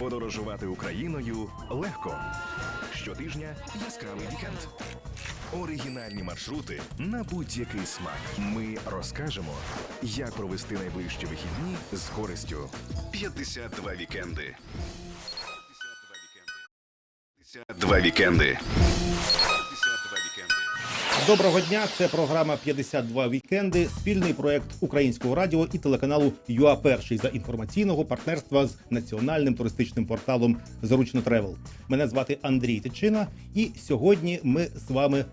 Подорожувати Україною легко. Щотижня яскравий вікенд. Оригінальні маршрути на будь-який смак. Ми розкажемо, як провести найближчі вихідні з користю. 52 вікенди. 52 вікенди. 52 вікенди. Доброго дня. Це програма «52 вікенди. Спільний проект українського радіо і телеканалу ЮА Перший за інформаційного партнерства з національним туристичним порталом Заручно Тревел. Мене звати Андрій Тичина, і сьогодні ми з вами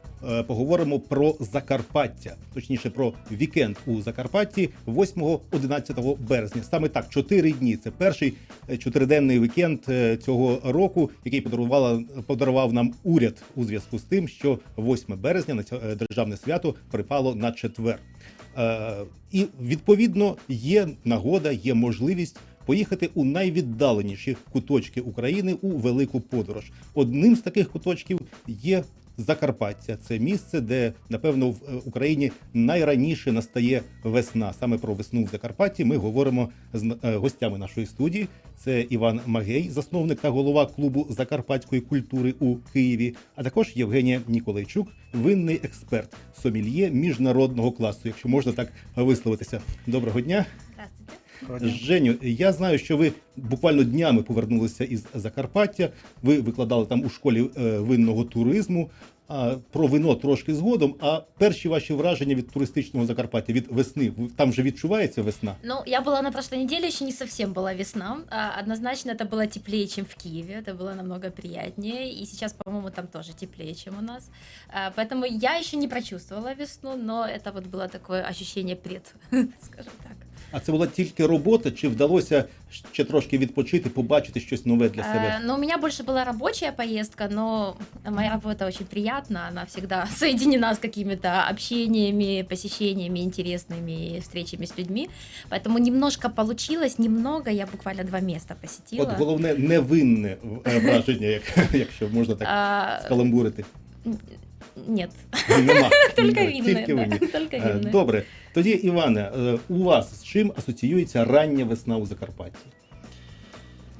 поговоримо про Закарпаття, точніше про вікенд у Закарпатті 8-11 березня. Саме так, чотири дні. Це перший е, чотириденний вікенд е, цього року, який подарувала подарував нам уряд у зв'язку з тим, що 8 березня на державне свято припало на четвер. Е, І відповідно є нагода, є можливість поїхати у найвіддаленіші куточки України у велику подорож. Одним з таких куточків є Закарпаття. Це місце, де напевно в е, Україні найраніше настає весна. Саме про весну в Закарпатті ми говоримо з е, гостями нашої студії. Це Іван Магей, засновник та голова клубу закарпатської культури у Києві, а також Євгенія Ніколайчук, винний експерт, сомільє міжнародного класу, якщо можна так висловитися. Доброго дня. Здравствуйте. Женю, я знаю, що ви буквально днями повернулися із Закарпаття. Ви викладали там у школі е, винного туризму. А про вино трошки згодом. А перші ваші враження від туристичного Закарпаття від весни Ви- там вже відчувається весна? Ну, я была на прошлой неделе, еще не совсем была весна. А, Однозначно это было теплее, чем в Киеве. Это было намного приятнее. И сейчас, по-моему, там тоже теплее, чем у нас. А, Поэтому я еще не прочувствовала весну, но это вот было такое ощущение пред, скажем так. А це була тільки робота, чи вдалося ще трошки відпочити, побачити щось нове для себе? А, Но у меня больше была рабочая поездка, но моя работа очень приятна. Она всегда соединена с какими-то общениями, посещениями интересными и встречами с людьми. Поэтому немножко получилось, немного. Я буквально два места посетила. От головне невинне е, враження, як, якщо можна так А, скаламбурити. Нет, Нема. только Ні, видно. Тільки да. Только Е. Добре. Тоді, Іване, е, у вас з чим асоціюється рання весна у Закарпатті?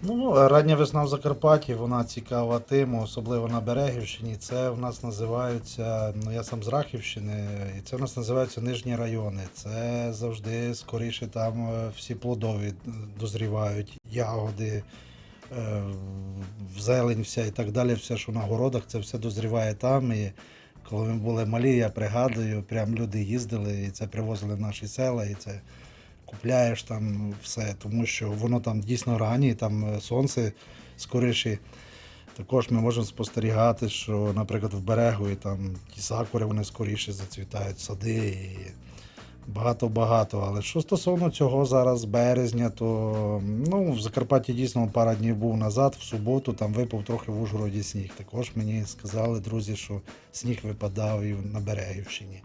Ну, рання весна в Закарпатті, вона цікава тим, особливо на Берегівщині. Це в нас називаються, ну я сам з Рахівщини, і це в нас називаються нижні райони. Це завжди скоріше там е, всі плодові дозрівають, ягоди, зелень вся і так далі. Все, що на городах, це все дозріває там. І коли ми були малі, я пригадую, прям люди їздили і це привозили в наші села, і це купляєш там все, тому що воно там дійсно ранні, там е, сонце скоріше. Також ми можемо спостерігати, що, наприклад, в берегу і там ті сакури вони скоріше зацвітають, сади і багато-багато. Але що стосовно цього зараз березня, то ну, в Закарпатті дійсно пара днів був назад, в суботу там випав трохи в Ужгороді сніг. Також мені сказали друзі, що сніг випадав і на Берегівщині.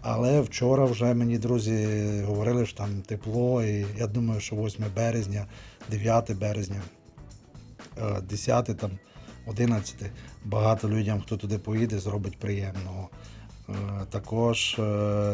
Але вчора вже мені друзі говорили, що там тепло, і я думаю, що 8 березня, 9 березня, е, 10 там, 11, багато людям, хто туди поїде, зробить приємного. Е, Також е,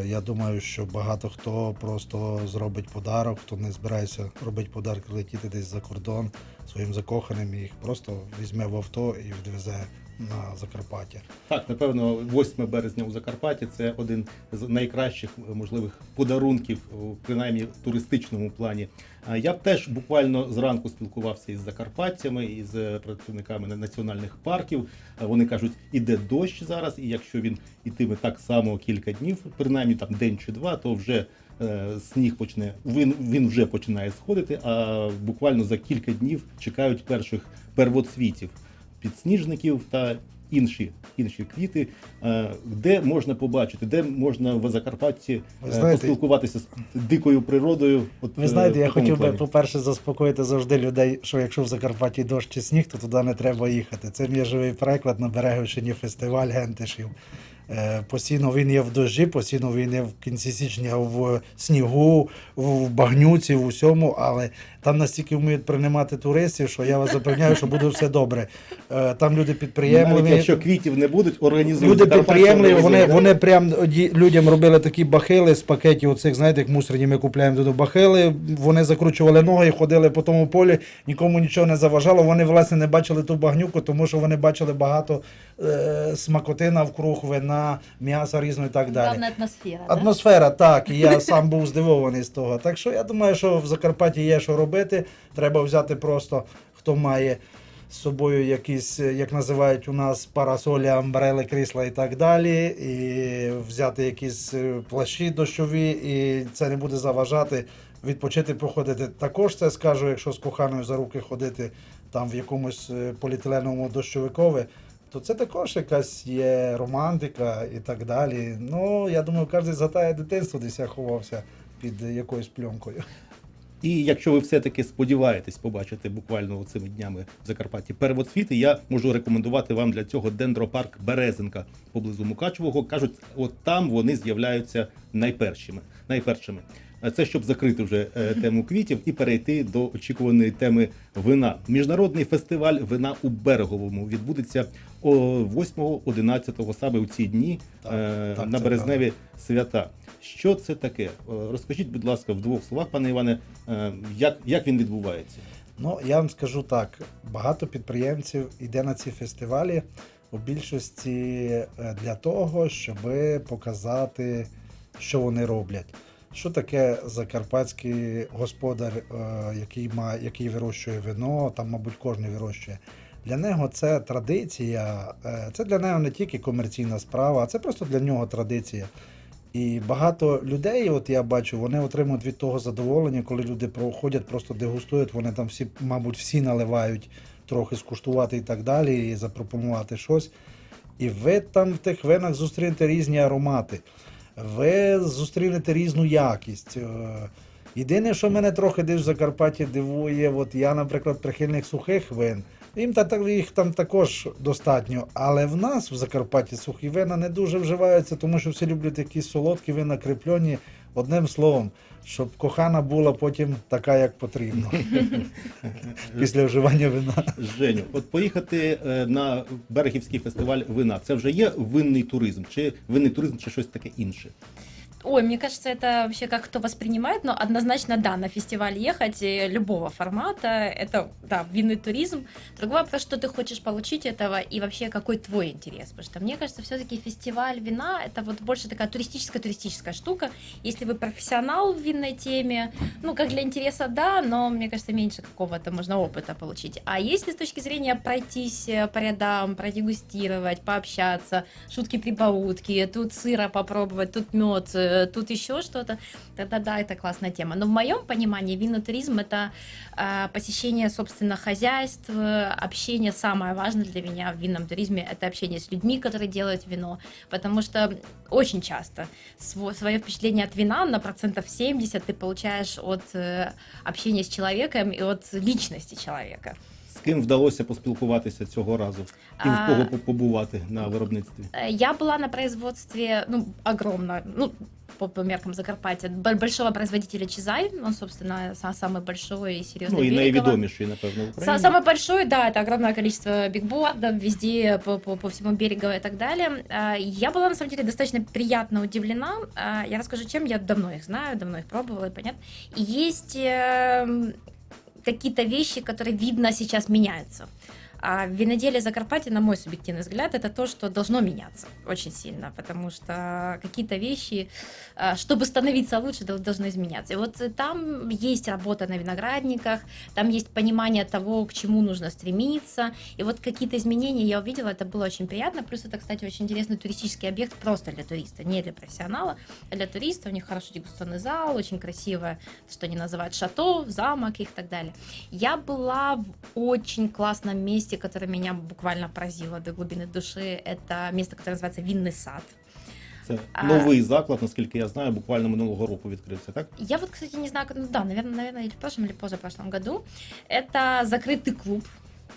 я думаю, що багато хто просто зробить подарок, хто не збирається робити подарок, летіти десь за кордон своїм закоханим, і їх просто візьме в авто і відвезе на Закарпаття. Так, напевно, 8 березня у Закарпатті це один з найкращих е, можливих подарунків, принаймні в туристичному плані. Я теж буквально зранку спілкувався із закарпатцями, із е, працівниками національних парків. Вони кажуть, іде дощ зараз, і якщо він ітиме так само кілька днів, принаймні там день чи два, то вже е, сніг почне він, він вже починає сходити. А буквально за кілька днів чекають перших первоцвітів підсніжників та інші, інші квіти, е, де можна побачити, де можна в Закарпатті е, знаєте- поспілкуватися з дикою природою. От, Ви е, знаєте, я хотів би, по-перше, заспокоїти завжди людей, що якщо в Закарпатті дощ чи сніг, то туди не треба їхати. Це мій живий приклад на Берегівщині фестиваль гентишів. Е, Постійно він є в дощі, постійно він є в кінці січня в снігу, в багнюці, в усьому, але там настільки вміють приймати туристів, що я вас запевняю, що буде все добре. Е, Там люди Навіть якщо квітів не будуть, організують. Люди підприємливі, вони, вони прям людям робили такі бахили з пакетів, оцих, знаєте, як мусорні ми купляємо туди бахили. Вони закручували ноги, ходили по тому полі, нікому нічого не заважало. Вони, власне, не бачили ту багнюку, тому що вони бачили багато е, смакоти навкруг, вина, м'яса різного і так далі. Главная атмосфера. да? Атмосфера, так, і я сам був здивований з того. Так що я думаю, що в Закарпатті є що робити. Треба взяти просто, хто має з собою якісь, як називають у нас, парасолі, амбрели, крісла і так далі. І взяти якісь е, плащі дощові, і це не буде заважати. Відпочити, походити. Також це скажу, якщо з коханою за руки ходити там в якомусь е, поліетиленовому дощовикові, то це також якась є романтика і так далі. Ну, я думаю, кожен згадає дитинство, десь я ховався під якоюсь пленкою. І якщо ви все-таки сподіваєтесь побачити буквально цими днями в Закарпатті первоцвіти, я можу рекомендувати вам для цього дендропарк Березинка поблизу Мукачевого. Кажуть, от там вони з'являються найпершими. найпершими. А Це щоб закрити вже е, тему квітів і перейти до очікуваної теми вина. Міжнародний фестиваль вина у береговому відбудеться о 8-11 саме у ці дні Так, е, так, на березневі свята. Що це таке? Е, Розкажіть, будь ласка, в двох словах, пане Іване, як, як він відбувається? Ну, я вам скажу так: багато підприємців йде на ці фестивалі у більшості для того, щоб показати, що вони роблять. Що таке закарпатський господар, е, який має, який вирощує вино, там, мабуть, кожен вирощує. Для нього це традиція, е, це для нього не тільки комерційна справа, а це просто для нього традиція. І багато людей, от я бачу, вони отримують від того задоволення, коли люди проходять, просто дегустують, вони там всі, мабуть, всі наливають трохи скуштувати і так далі, і запропонувати щось. І ви там в тих винах зустрінете різні аромати, ви зустрінете різну якість. Е, Єдине, що мене трохи десь в Закарпатті дивує, от я, наприклад, прихильник сухих вин. Їм та, їх там також достатньо, але в нас в Закарпатті сухі вина не дуже вживаються, тому що всі люблять якісь солодкі вина, кріплені. Одним словом, щоб кохана була потім така, як потрібно. Після вживання вина. Женю, от поїхати е, на берегівський фестиваль вина, це вже є винний туризм, чи винний туризм, чи щось таке інше? Ой, мне кажется, это вообще как кто воспринимает, но однозначно да, на фестиваль ехать э, любого формата, это, да, винный туризм. Другой вопрос, что ты хочешь получить этого и вообще какой твой интерес, потому что мне кажется, все-таки фестиваль вина это вот больше такая туристическая-туристическая штука. Если вы профессионал в винной теме, ну, как для интереса, да, но мне кажется, меньше какого-то можно опыта получить. А если с точки зрения пройтись э, по рядам, продегустировать, пообщаться, шутки-прибаутки, тут сыра попробовать, тут мед, э, тут еще что-то, тогда да, это классная тема. Но в моем понимании винотуризм это э, посещение, собственно, хозяйств, э, общение самое важное для меня в винном туризме, это общение с людьми, которые делают вино, потому что очень часто свое впечатление от вина на процентов 70 ты получаешь от э, общения с человеком и от личности человека. З ким вдалося поспілкуватися цього разу? І в А, кого по- побувати на виробництві? Э, Я была на производстве, ну, огромно, ну, по, по меркам Закарпатья, б- большого производителя Чизай, он, собственно, са- самый большой и серьезный Ну і Берегово. найвідоміший, напевно, в Са- Україні. Самый большой, да, это огромное количество бигбордов везде, по, по, по всему берегу и так далее. А, Я была, на самом деле, достаточно приятно удивлена. А, Я расскажу, чем я давно их знаю, давно их пробовала, и понятно. И есть эм, какие-то вещи, которые, видно, сейчас меняются. А виноделие Закарпатья, на мой субъективный взгляд, это то, что должно меняться очень сильно, потому что какие-то вещи, а, чтобы становиться лучше, дол- должны изменяться. И вот э, там есть работа на виноградниках, там есть понимание того, к чему нужно стремиться. И вот какие-то изменения я увидела, это было очень приятно. Плюс это, кстати, очень интересный туристический объект просто для туриста, не для профессионала, а для туриста. У них хороший дегустационный зал, очень красивое, что они называют шато, замок и так далее. Я была в очень классном месте, которое меня буквально поразило до глубины души. Это место, которое называется Винный сад. Це А- новий заклад, наскільки я знаю, буквально минулого року відкрився, так? Я вот, кстати, не знаю, как- ну да, наверное, наверное, или в прошлом, или позапрошлом году. Это закрытый клуб.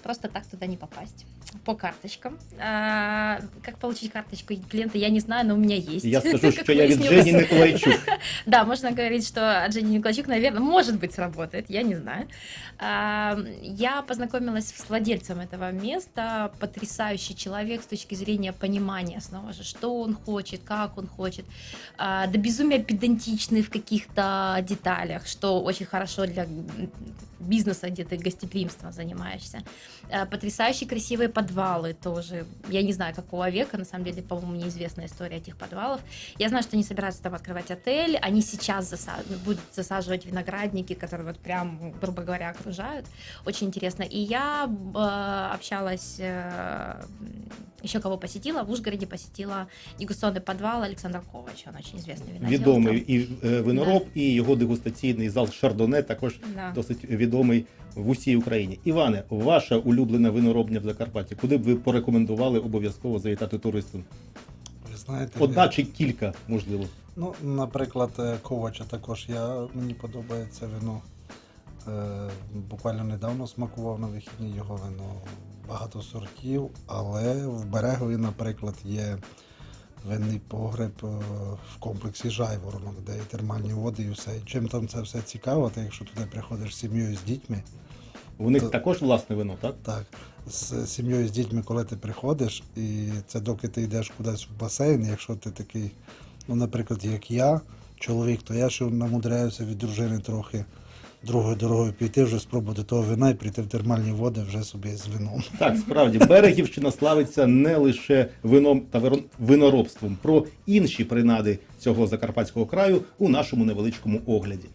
Просто так туда не попасть. по карточкам. А, как получить карточку клиента, я не знаю, но у меня есть. Я скажу, що я выяснилось. Жені Николайчук. Да, можно говорить, что от Жени Николайчук, наверное, может быть, сработает, я не знаю. А, Я познакомилась с владельцем этого места, потрясающий человек с точки зрения понимания снова же, что он хочет, как он хочет, А, до безумия педантичный в каких-то деталях, что очень хорошо для бизнеса, где ты гостеприимством занимаешься. А, Потрясающие красивые подвалы тоже. Я не знаю, какого века, на самом деле, по-моему, неизвестная история этих подвалов. Я знаю, что они собираются там открывать отель. Они сейчас заса- будут засаживать виноградники, которые вот прям, грубо говоря, окружают. Очень интересно. И я э, общалась, э, еще кого посетила, в Ужгороде посетила дегустационный подвал Александр Ковач. Он очень известный винодел. Відомий і е, винороб, і його дегустаційний зал Шардоне також Да. досить відомий в усій Україні. Іване, ваша улюблена виноробня в Закарпатті. Куди б ви порекомендували обов'язково завітати туристам? Ви знаєте, Одна чи кілька, можливо. Ну, наприклад, е, Ковача також я, мені подобається вино. Е, буквально недавно смакував на вихідні його вино. Багато сортів, але в Берегові, наприклад, є винний погреб е, в комплексі Жайворонок, де і термальні води, і все. Чим там це все цікаво, то якщо туди приходиш з сім'єю з дітьми, У них То- також власне вино, так? так, з сім'єю з дітьми, коли ти приходиш, і це доки ти йдеш кудись в басейн, якщо ти такий, ну, наприклад, як я, чоловік, то я ще намудряюся від дружини трохи другою дорогою піти, вже спробувати того вина і прийти в термальні води вже собі з вином. Так, справді, Берегівщина славиться не лише вином та виноробством. Про інші принади цього закарпатського краю у нашому невеличкому огляді.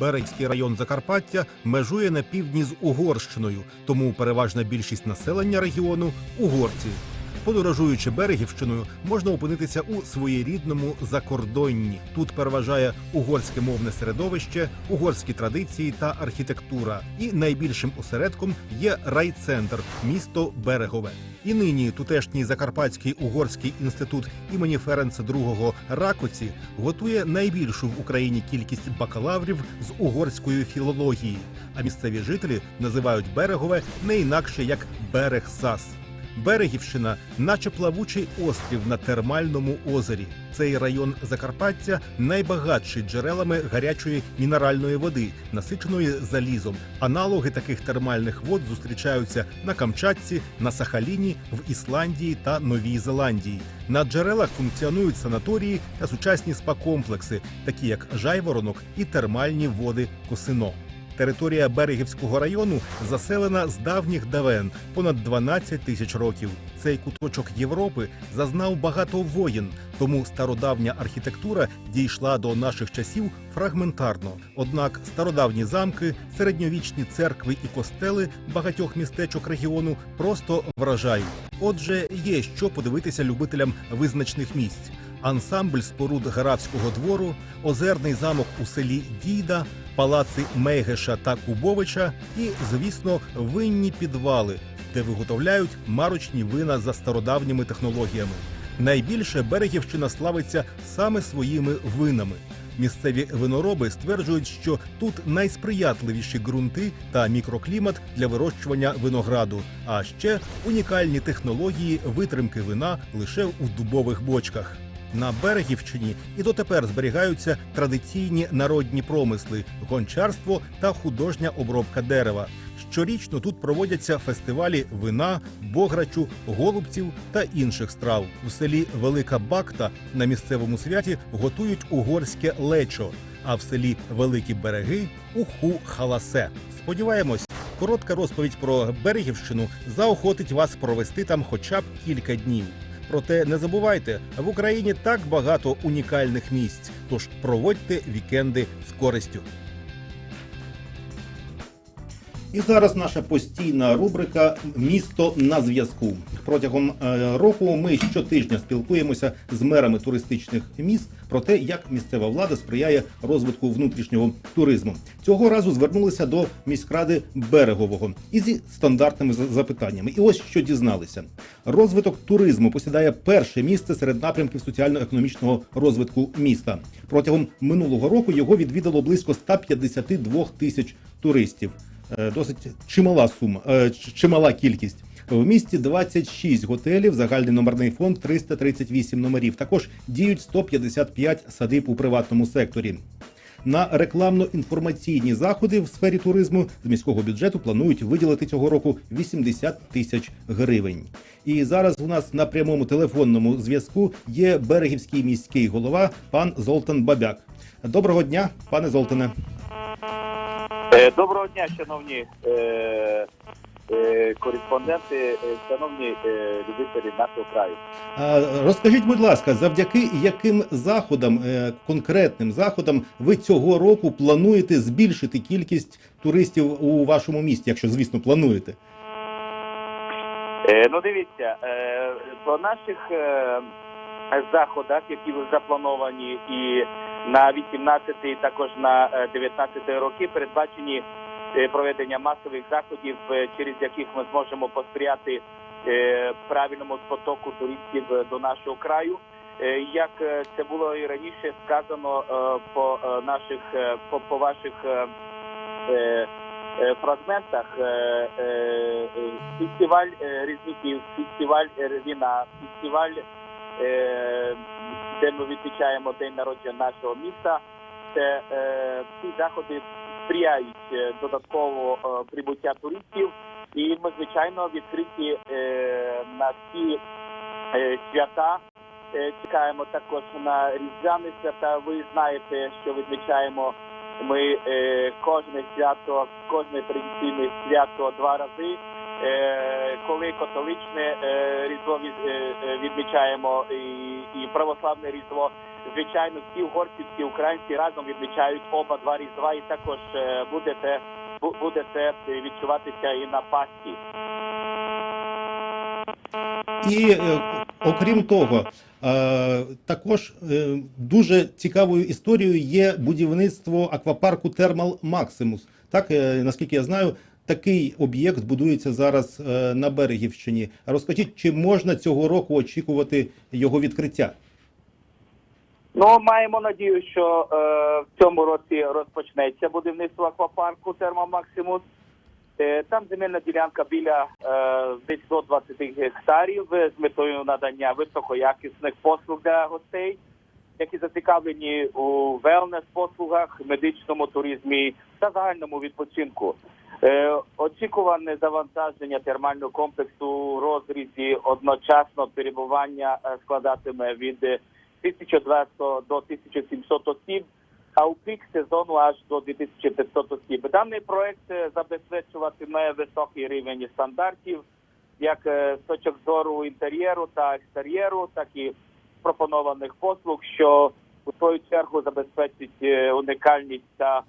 Берегський район Закарпаття межує на півдні з Угорщиною, тому переважна більшість населення регіону угорці. Подорожуючи Берегівщиною, можна опинитися у своєрідному закордонні. Тут переважає угорське мовне середовище, угорські традиції та архітектура. І найбільшим осередком є райцентр місто Берегове. І нині тутешній Закарпатський угорський інститут імені Ференца II Ракоці готує найбільшу в Україні кількість бакалаврів з угорської філології. А місцеві жителі називають берегове не інакше як берег Сас. Берегівщина, наче плавучий острів на термальному озері. Цей район Закарпаття найбагатший джерелами гарячої мінеральної води, насиченої залізом. Аналоги таких термальних вод зустрічаються на Камчатці, на Сахаліні, в Ісландії та Новій Зеландії. На джерелах функціонують санаторії та сучасні спа-комплекси, такі як Жайворонок і термальні води Косино. Територія Берегівського району заселена з давніх давен понад 12 тисяч років. Цей куточок Європи зазнав багато воєн, тому стародавня архітектура дійшла до наших часів фрагментарно. Однак стародавні замки, середньовічні церкви і костели багатьох містечок регіону просто вражають. Отже, є що подивитися любителям визначних місць. Ансамбль споруд Графського двору, озерний замок у селі Дійда, палаци Мейгеша та Кубовича і, звісно, винні підвали, де виготовляють марочні вина за стародавніми технологіями. Найбільше Берегівщина славиться саме своїми винами. Місцеві винороби стверджують, що тут найсприятливіші ґрунти та мікроклімат для вирощування винограду, а ще унікальні технології витримки вина лише у дубових бочках. На Берегівщині і дотепер зберігаються традиційні народні промисли, гончарство та художня обробка дерева. Щорічно тут проводяться фестивалі вина, бограчу, голубців та інших страв. У селі Велика Бакта на місцевому святі готують угорське лечо, а в селі Великі Береги уху халасе. Сподіваємось, коротка розповідь про Берегівщину заохотить вас провести там хоча б кілька днів. Проте не забувайте, в Україні так багато унікальних місць, тож проводьте вікенди з користю. І зараз наша постійна рубрика Місто на зв'язку. Протягом е, року ми щотижня спілкуємося з мерами туристичних міст про те, як місцева влада сприяє розвитку внутрішнього туризму. Цього разу звернулися до міськради берегового і зі стандартними за- запитаннями. І ось що дізналися: розвиток туризму посідає перше місце серед напрямків соціально-економічного розвитку міста. Протягом минулого року його відвідало близько 152 тисяч туристів. Е, Досить чимала сума, е, чимала кількість. В місті 26 готелів, загальний номерний фонд 338 номерів. Також діють 155 садиб у приватному секторі. На рекламно-інформаційні заходи в сфері туризму з міського бюджету планують виділити цього року 80 тисяч гривень. І зараз у нас на прямому телефонному зв'язку є берегівський міський голова пан Золтан Бабяк. Доброго дня, пане Золтане. Е, Доброго дня, шановні е, е, кореспонденти, шановні любителі нашого краю. Розкажіть, будь ласка, завдяки яким заходам, конкретним заходам, ви цього року плануєте збільшити кількість туристів у вашому місті, якщо звісно плануєте? Ну, дивіться, по наших заходах, які заплановані і на 18 і також на е, 19 роки, передбачені е, проведення масових заходів, е, через яких ми зможемо посприяти е, правильному потоку туристів е, до нашого краю. Е, Як е, це було і раніше сказано е, по е, наших е, по, по ваших е, е, е, фрагментах, е, е, е, фестиваль е, різників, фестиваль е, віна, фестиваль, е, де ми відмічаємо день народження нашого міста. Це е, ці заходи сприяють е, додатково е, прибуття туристів, і ми звичайно відкриті е, на ці е, свята. Е, Чекаємо також на різдвяні свята. Ви знаєте, що відмічаємо ми е, кожне свято, кожне традиційне свято два рази. Е, коли католичне е, різдво е, відмічаємо і, православне різдво, звичайно, всі угорці, всі українці разом відмічають оба два різдва, і також буде це буде це відчуватися і на Пасхі. І окрім того, також дуже цікавою історією є будівництво аквапарку Термал Максимус. Так, наскільки я знаю, такий об'єкт будується зараз е, на Берегівщині. Розкажіть, чи можна цього року очікувати його відкриття? Ну, маємо надію, що е, в цьому році розпочнеться будівництво аквапарку Термомаксимус. Е, там земельна ділянка біля е, десь до 20 гектарів з метою надання високоякісних послуг для гостей, які зацікавлені у велнес-послугах, медичному туризмі та загальному відпочинку. Е, очікуване завантаження термального комплексу у розрізі одночасно перебування е, складатиме від е, 1200 до 1700 осіб, а у пік сезону аж до 2500 осіб. Даний проект е, забезпечуватиме високий рівень стандартів, як е, з точок зору інтер'єру та екстер'єру, так і пропонованих послуг, що у свою чергу забезпечить е, унікальність та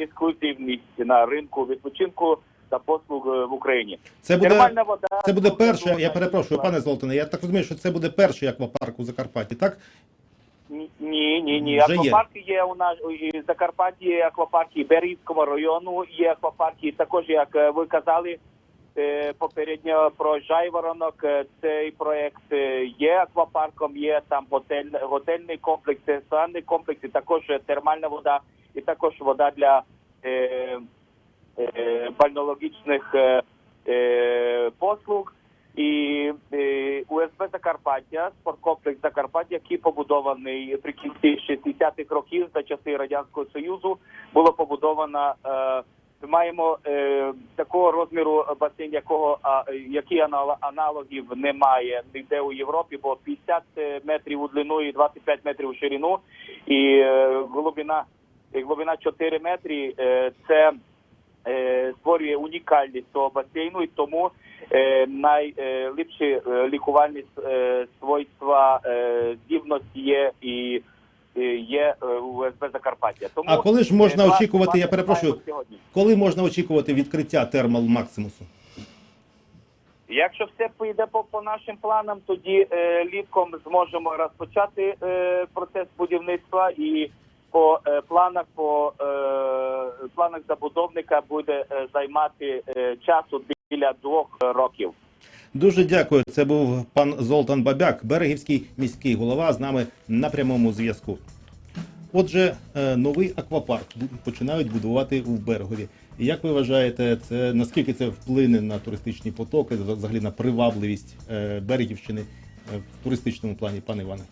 ексклюзивність на ринку відпочинку та послуг е, в Україні. Це буде Термальна вода це буде перше. Я перепрошую, пане Золотане. Я так розумію, що це буде перший аквапарк у Закарпатті, так? Ні, ні, ні. Вже є. Аквапарки є у нас в Закарпатті, є аквапарки Берівського району, є аквапарки. Також, як е, ви казали попередньо про Жайворонок, е, цей проект е, є аквапарком, є там готель, готельний комплекс, ресторанний комплекс, і також е, термальна вода, і також вода для е, е, бальнологічних е, е, послуг. І е, УСБ Закарпаття, спорткомплекс Закарпаття, який побудований при кінці 60-х років за часи радянського союзу, було побудовано. Е, маємо е, такого розміру басейн, якого а, які аналогів немає ніде у Європі, бо 50 метрів у длину і 25 метрів у ширину, і е, глибина, глибина 4 метри. Е, це е, створює унікальність цього басейну, і тому е, найліпші е, лікувальні е, свойства е, здібності є і е, є е, у СБ Закарпаття. Тому А коли ж можна е, очікувати, я перепрошую, коли можна очікувати відкриття Термал Максимусу? Якщо все піде по, по нашим планам, тоді е, літком зможемо розпочати е, процес будівництва і по е, планах по е, планах забудовника буде е, займати е, часу біля двох років. Дуже дякую. Це був пан Золтан Бабяк, берегівський міський голова з нами на прямому зв'язку. Отже, е, новий аквапарк починають будувати в берегові. Як ви вважаєте, це наскільки це вплине на туристичні потоки, взагалі на привабливість е, Берегівщини е, в туристичному плані, пане Іване?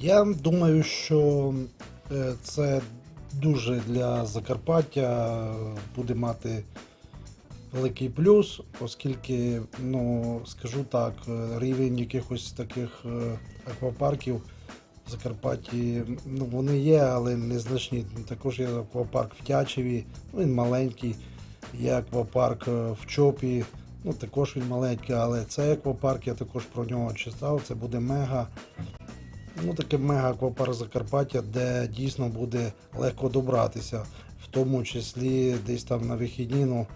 Я думаю, що це дуже для Закарпаття буде мати великий плюс, оскільки, ну, скажу так, е, рівень якихось таких е, аквапарків в Закарпатті, ну, вони є, але незначні. Також є аквапарк в Тячеві, він маленький, є аквапарк е, в Чопі, ну, також він маленький, але цей аквапарк, я також про нього читав, це буде мега. Ну, таке мега аквапарк Закарпаття, де дійсно буде легко добратися, в тому числі десь там на вихідні. Ну,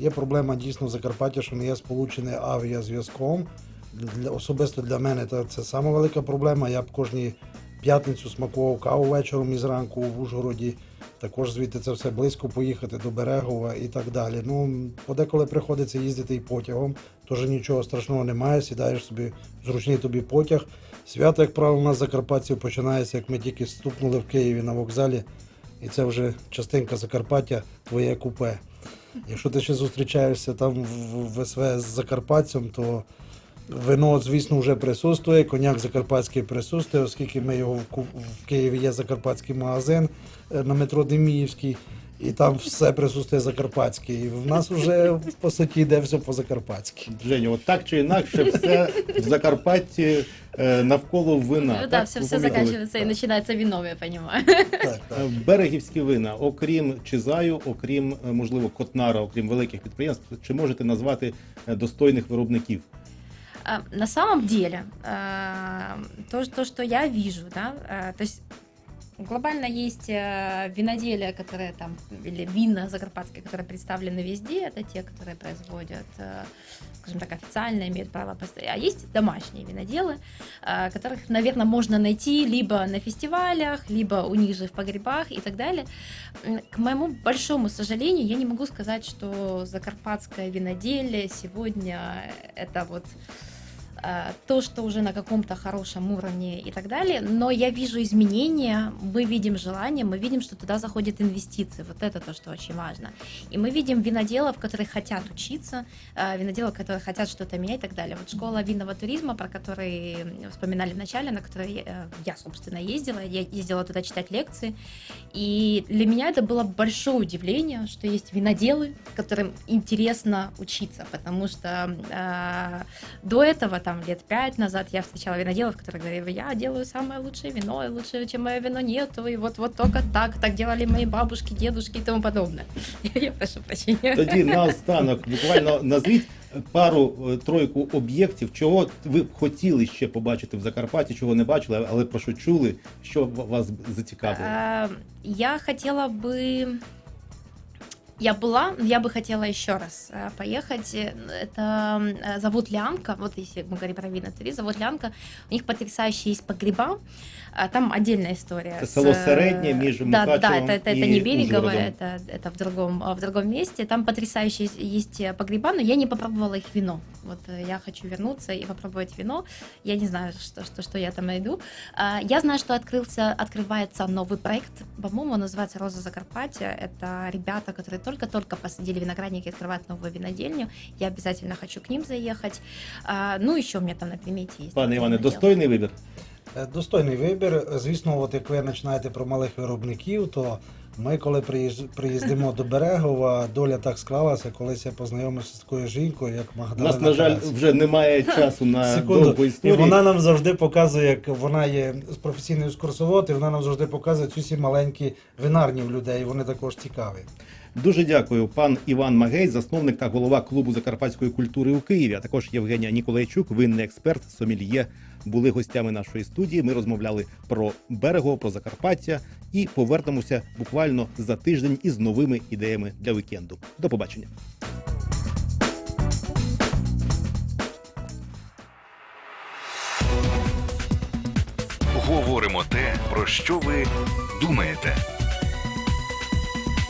є проблема дійсно в Закарпаття, що не є сполучений авіазв'язком. Для, особисто для мене це, це саме велика проблема. Я б кожні п'ятницю смакував каву вечором і зранку в Ужгороді. Також звідти це все близько поїхати до Берегова і так далі. Ну, подеколи приходиться їздити і потягом, тож нічого страшного немає, сідаєш собі зручний тобі потяг. Свято, як правило, у нас Закарпатців починається, як ми тільки стукнули в Києві на вокзалі, і це вже частинка Закарпаття, твоє купе. Якщо ти ще зустрічаєшся там в СВ з закарпатцем, то вино, звісно, вже присутствує, коняк закарпатський присутствує, оскільки ми його в, Києві є закарпатський магазин е, на метро Деміївський, і там все присутствує закарпатське. І в нас вже по суті йде все по закарпатськи. Женю, от так чи інакше, все в Закарпатті е, навколо вина. Ну так? все, Ви все помітили? заканчивается и начинается вином, я понимаю. Так, так. Е, Берегівські вина, окрім Чизаю, окрім е, можливо Котнара, окрім великих підприємств, чи можете назвати е, достойних виробників? А, На самом деле, а, то, то, что я вижу, да, а, то есть глобально есть э, виноделия, которые там, или вина закарпатские, которые представлены везде, это те, которые производят, э, скажем так, официально имеют право постоять. А есть домашние виноделы, э, которых, наверное, можно найти либо на фестивалях, либо у них же в погребах и так далее. К моему большому сожалению, я не могу сказать, что закарпатское виноделие сегодня это вот то, что уже на каком-то хорошем уровне и так далее, но я вижу изменения, мы видим желание, мы видим, что туда заходят инвестиции, вот это то, что очень важно. И мы видим виноделов, которые хотят учиться, э, виноделов, которые хотят что-то менять и так далее. Вот школа винного туризма, про который вспоминали в начале, на которой э, я, собственно, ездила, я ездила туда читать лекции, и для меня это было большое удивление, что есть виноделы, которым интересно учиться, потому что э, до этого, там, лет пять назад, я встречала виноделов, которые говорили, я делаю самое лучшее вино, и лучше, чем мое вино нету, и вот, вот только так, так делали мои бабушки, дедушки и тому подобное. Я прошу прощения. Тоді наостанок буквально назвіть пару е, тройку об'єктів, чого ви б хотіли ще побачити в Закарпатті, чого не бачили, але про що чули, що вас зацікавило. Я хотела бы... Я была, но я бы хотела еще раз э, поехать. Это э, завод Лянка, вот если мы говорим про винотури, завод Лянка, у них потрясающие есть погреба, А, там отдельная история. Это с, село э, Середнее между Да, да, это, это, это не Берегово, это, это в, другом, в другом месте. Там потрясающие есть погреба, но я не попробовала их вино. Вот я хочу вернуться и попробовать вино. Я не знаю, что, что, что я там найду. А, Я знаю, что открылся, открывается новый проект, по-моему, он называется «Роза Закарпатья». Это ребята, которые только-только посадили виноградники, открывают новую винодельню. Я обязательно хочу к ним заехать. А, Ну, еще у меня там на примете есть. Пане Іване, достойний вибір. Е, Достойний вибір. Звісно, от як ви починаєте про малих виробників, то ми, коли приїж- приїздимо до Берегова, доля так склалася, колись я познайомився з такою жінкою, як У Магдалина. нас, на жаль, Карась. вже немає часу на Секунду. довгу І історію. вона нам завжди показує, як вона є з професійною екскурсовод, і вона нам завжди показує ці всі маленькі винарні в людей. Вони також цікаві. Дуже дякую, пан Іван Магей, засновник та голова клубу закарпатської культури у Києві, а також Євгенія Ніколайчук, винний експерт, сомельє, були гостями нашої студії. Ми розмовляли про берегово, про Закарпаття і повернемося буквально за тиждень із новими ідеями для вікенду. До побачення. Говоримо те, про що ви думаєте.